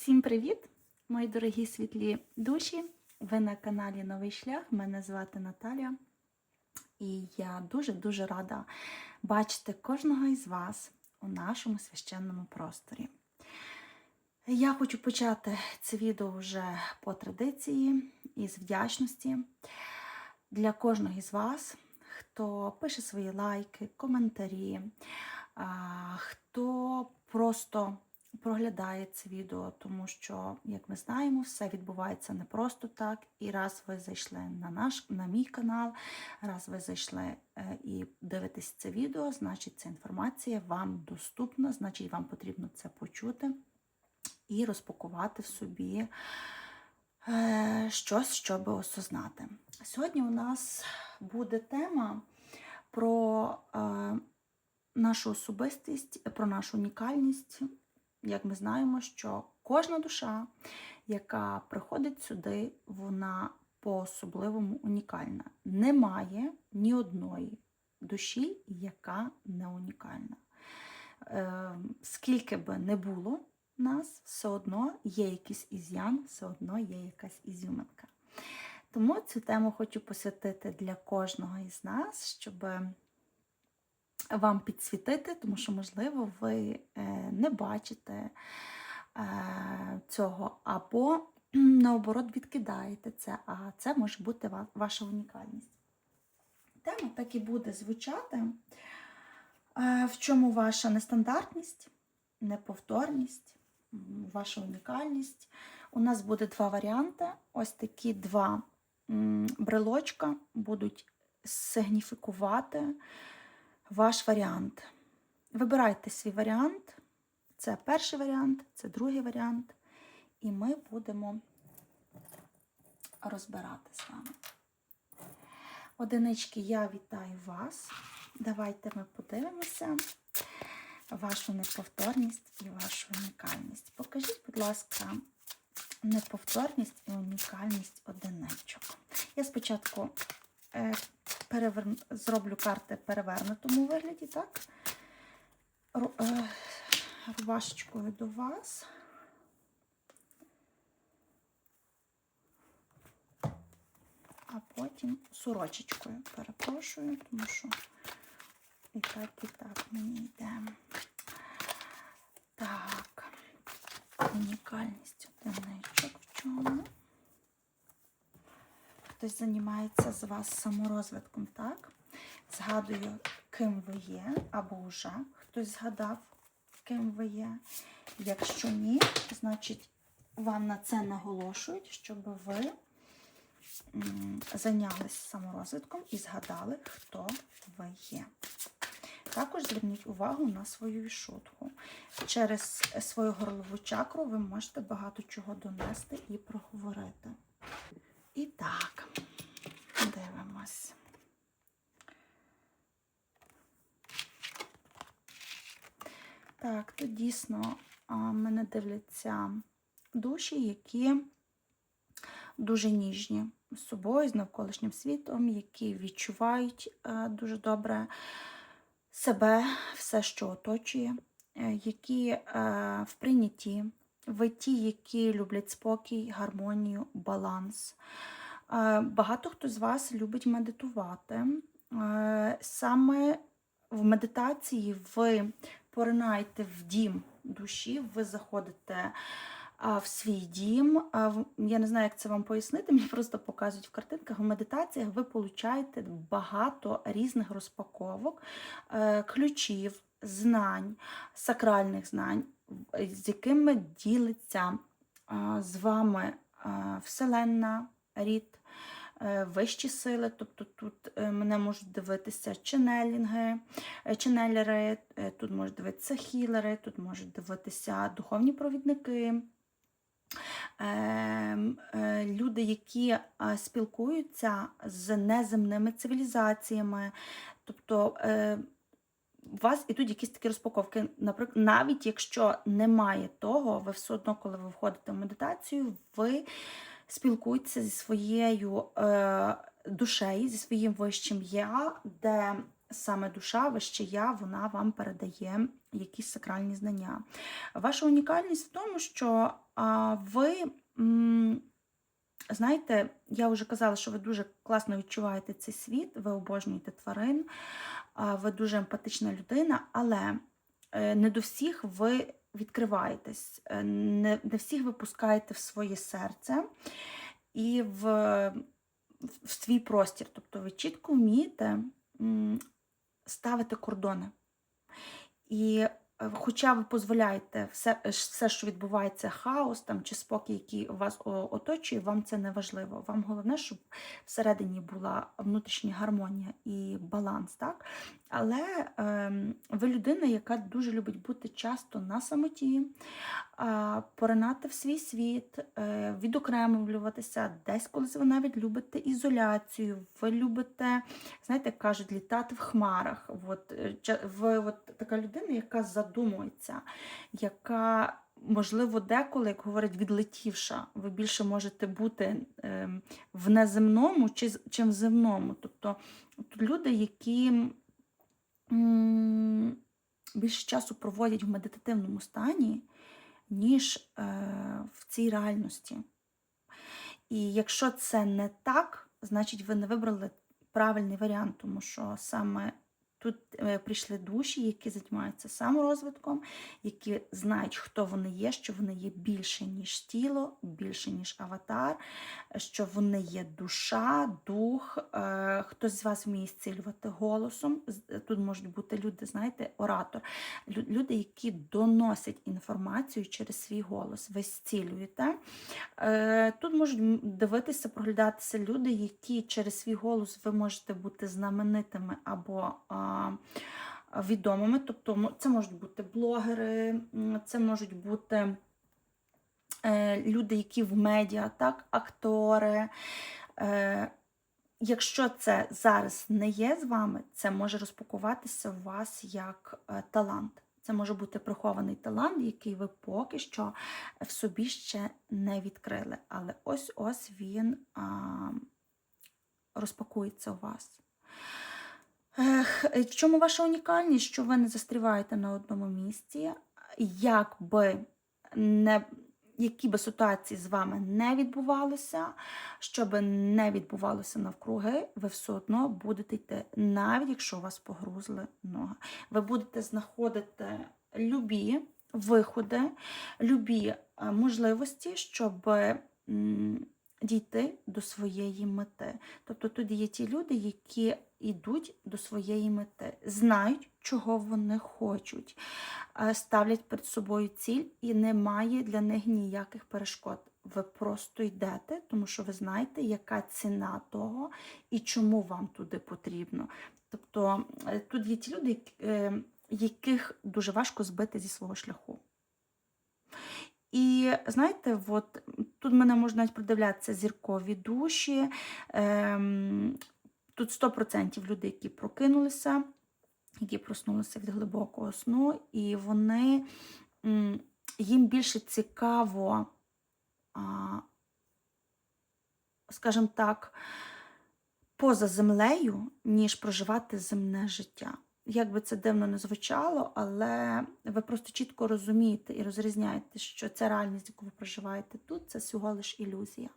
Всім привіт, мої дорогі світлі душі! Ви на каналі Новий Шлях. Мене звати Наталя. І я дуже-дуже рада бачити кожного із вас у нашому священному просторі. Я хочу почати це відео вже по традиції із вдячності для кожного із вас, хто пише свої лайки, коментарі, хто просто проглядає це відео, тому що, як ми знаємо, все відбувається не просто так. І раз ви зайшли на наш на мій канал, раз ви зайшли е, і дивитесь це відео, значить ця інформація вам доступна, значить вам потрібно це почути і розпакувати в собі е, щось, щоб осознати. Сьогодні у нас буде тема про е, нашу особистість, про нашу унікальність. Як ми знаємо, що кожна душа, яка приходить сюди, вона по-особливому унікальна. Немає ні одної душі, яка не унікальна. Е, скільки би не було нас, все одно є якийсь ізян, все одно є якась ізюминка. Тому цю тему хочу посвятити для кожного із нас, щоб вам підсвітити, тому що, можливо, ви е, не бачите е, цього, або наоборот відкидаєте це, а це може бути ваша унікальність. Тема так і буде звучати, е, в чому ваша нестандартність, неповторність, ваша унікальність. У нас буде два варіанти. Ось такі два брелочка будуть сигніфікувати ваш варіант. Вибирайте свій варіант. Це перший варіант, це другий варіант. І ми будемо розбирати з вами. Одинички, я вітаю вас. Давайте ми подивимося вашу неповторність і вашу унікальність. Покажіть, будь ласка, неповторність і унікальність одиничок. Я спочатку перевер... зроблю карти перевернутому вигляді, так? Ру- е, Рубашечкою до вас. А потім сорочечкою перепрошую, тому що і так, і так мені йде. Так, унікальність одиничок в чому? Хтось займається з вас саморозвитком, так? Згадую, ким ви є, або вже хтось згадав, ким ви є. Якщо ні, значить вам на це наголошують, щоб ви зайнялися саморозвитком і згадали, хто ви є. Також зверніть увагу на свою вішутку. Через свою горлову чакру ви можете багато чого донести і проговорити. І так, дивимось. Так, тут дійсно мене дивляться душі, які дуже ніжні з собою, з навколишнім світом, які відчувають е, дуже добре себе, все, що оточує, е, які е, в прийнятті, ви ті, які люблять спокій, гармонію, баланс. Багато хто з вас любить медитувати. Саме в медитації ви поринаєте в дім душі, ви заходите в свій дім. Я не знаю, як це вам пояснити, мені просто показують в картинках. В медитаціях ви получаєте багато різних розпаковок, е, ключів, знань, сакральних знань, з якими ділиться з вами Вселенна, рід. Е, Вищі сили, тобто тут е, мене можуть дивитися ченелінги, е, ченелери, тут можуть дивитися хілери, тут можуть дивитися духовні провідники, ем, люди, які спілкуються з неземними цивілізаціями. Тобто у вас ідуть якісь такі розпаковки. Наприклад, навіть якщо немає того, ви все одно, коли ви входите в медитацію, ви спілкуєтеся зі своєю е, душею, зі своїм вищим я, де саме душа, вище я, вона вам передає якісь сакральні знання. Ваша унікальність в тому, що а, ви. м, Знаєте, я вже казала, що ви дуже класно відчуваєте цей світ, ви обожнюєте тварин, ви дуже емпатична людина, але е, не до всіх ви відкриваєтесь, е, не, не всіх випускаєте в своє серце і в, в свій простір. Тобто ви чітко вмієте ставити кордони. І хоча ви дозволяєте все, е, все, що відбувається, хаос там, чи спокій, який вас оточує, вам це не важливо. Вам головне, щоб всередині була внутрішня гармонія і баланс. Так? Але ем, ви людина, яка дуже любить бути часто на самоті, а, поринати в свій світ, е, відокремлюватися. Десь колись ви навіть любите ізоляцію, ви любите, знаєте, кажуть, літати в хмарах. От, е, ви от така людина, яка задумується, яка, можливо, деколи, як говорять, відлетівша, ви більше можете бути ем, в неземному чи, чим в земному. Тобто тут люди, які більше часу проводять в медитативному стані, ніж е, в цій реальності. І якщо це не так, значить ви не вибрали правильний варіант, тому що саме тут е, прийшли душі, які займаються саморозвитком, які знають, хто вони є, що вони є більше, ніж тіло, більше, ніж аватар, що вони є душа, дух. Е, Хтось з вас вміє зцілювати голосом. Тут можуть бути люди, знаєте, оратор, люди, які доносять інформацію через свій голос. Ви зцілюєте. Е, Тут можуть дивитися, проглядатися люди, які через свій голос ви можете бути знаменитими або відомими. Тобто це можуть бути блогери, це можуть бути е, люди, які в медіа, так, актори. Е, Якщо це зараз не є з вами, це може розпакуватися у вас як е, талант. Це може бути прихований талант, який ви поки що в собі ще не відкрили. Але ось ось він а, розпакується у вас. Ех, е, в чому ваша унікальність? Що ви не застріваєте на одному місці, як би не, які би ситуації з вами не відбувалося, що би не відбувалося навкруги, ви все одно будете йти, навіть якщо у вас погрузли ноги. Ви будете знаходити любі виходи, любі е, можливості, щоб дійти до своєї мети. Тобто тут є ті люди, які йдуть до своєї мети, знають, чого вони хочуть, е, ставлять перед собою ціль, і немає для них ніяких перешкод. Ви просто йдете, тому що ви знаєте, яка ціна того і чому вам туди потрібно. Тобто е, тут є ті люди, е, яких дуже важко збити зі свого шляху. І знаєте, от тут мене можна продивлятися зіркові душі. Ем, тут 100% люди, які прокинулися, які проснулися від глибокого сну, і вони їм більше цікаво, скажімо так, поза землею, ніж проживати земне життя. Як би це дивно не звучало, але ви просто чітко розумієте і розрізняєте, що ця реальність, яку ви проживаєте тут, це всього лиш ілюзія.